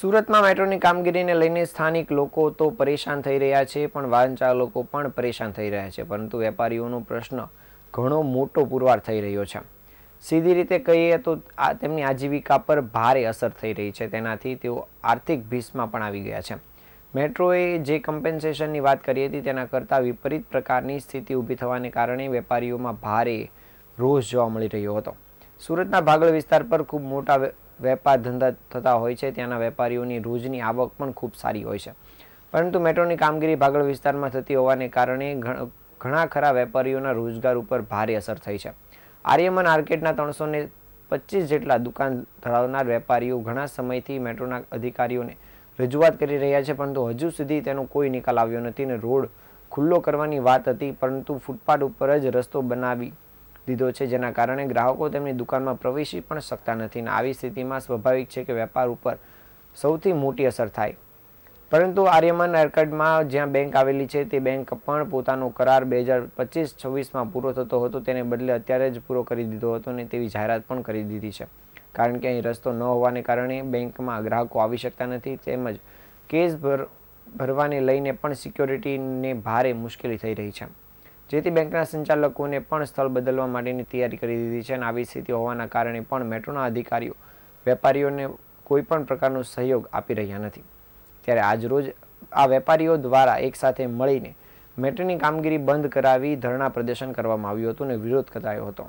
સુરતમાં મેટ્રોની કામગીરીને લઈને સ્થાનિક લોકો તો પરેશાન થઈ રહ્યા છે, પણ વાહન ચાલકો પણ પરેશાન થઈ રહ્યા છે, પરંતુ વેપારીઓનો પ્રશ્ન ઘણો મોટો પુરવાર થઈ રહ્યો છે. સીધી રીતે કહીએ તો તેમની આજીવિકા પર ભારે અસર થઈ રહી છે, તેનાથી તેઓ આર્થિક ભીસમાં પણ આવી ગયા છે. મેટ્રોએ જે કમ્પેન્સેશનની વાત કરી હતી, તેના કરતાં વિપરીત પ્રકારની સ્થિતિ ઊભી થવાને કારણે વેપારીઓમાં ભારે રોષ જોવા મળી રહ્યો હતો. સુરતના ભાગળ વિસ્તાર પર ખૂબ મોટા વેપાર ધંધા થતા હોય છે, ત્યાંના વેપારીઓની રોજની આવક પણ ખૂબ સારી હોય છે. પરંતુ મેટ્રોની કામગીરી ભાગળ વિસ્તારમાં થતી હોવાને કારણે ઘણ- ખરા વેપારીઓના રોજગાર ઉપર ભારે અસર થઈ છે. આર્યમન આર્કેટના ત્રણસો ને પચીસ જેટલા દુકાન ધરાવનાર વેપારીઓ ઘણા સમયથી મેટ્રોના અધિકારીઓને રજૂઆત કરી રહ્યા છે, પરંતુ હજુ સુધી તેનો કોઈ નિકાલ આવ્યો નથી ને રોડ ખુલ્લો કરવાની વાત હતી, પરંતુ ફૂટપાથ ઉપર જ રસ્તો બનાવી દીધો છે, જેના કારણે ગ્રાહકો તેમની દુકાનમાં પ્રવેશી પણ શકતા નથી અને આવી સ્થિતિમાં સ્વાભાવિક છે કે વેપાર ઉપર સૌથી મોટી અસર થાય. પરંતુ આર્યમન એરકડમાં જ્યાં બેંક આવેલી છે, તે બેંક પણ પોતાનો કરાર બે હજાર પચીસ છવ્વીસમાં પૂરો થતો હતો, તેને બદલે અત્યારે જ પૂરો કરી દીધો હતો અને તેવી જાહેરાત પણ કરી દીધી છે. કારણ કે અહીં રસ્તો ન હોવાને કારણે બેંકમાં ગ્રાહકો આવી શકતા નથી, તેમજ કેસ ભર, ભરવાને લઈને પણ સિક્યોરિટીને ભારે મુશ્કેલી થઈ રહી છે. જેથી બેંકના સંચાલકોને પણ સ્થળ બદલવા માટેની તૈયારી કરી દીધી છે અને આવી સ્થિતિ હોવાના કારણે પણ મેટ્રોના અધિકારીઓ, વેપારીઓને કોઈ પણ પ્રકારનો સહયોગ આપી રહ્યા નથી. ત્યારે આજરોજ આ વેપારીઓ દ્વારા એકસાથે મળીને મેટ્રોની કામગીરી બંધ કરાવી ધરણા પ્રદર્શન કરવામાં આવ્યું હતું અને વિરોધ કરાયો હતો.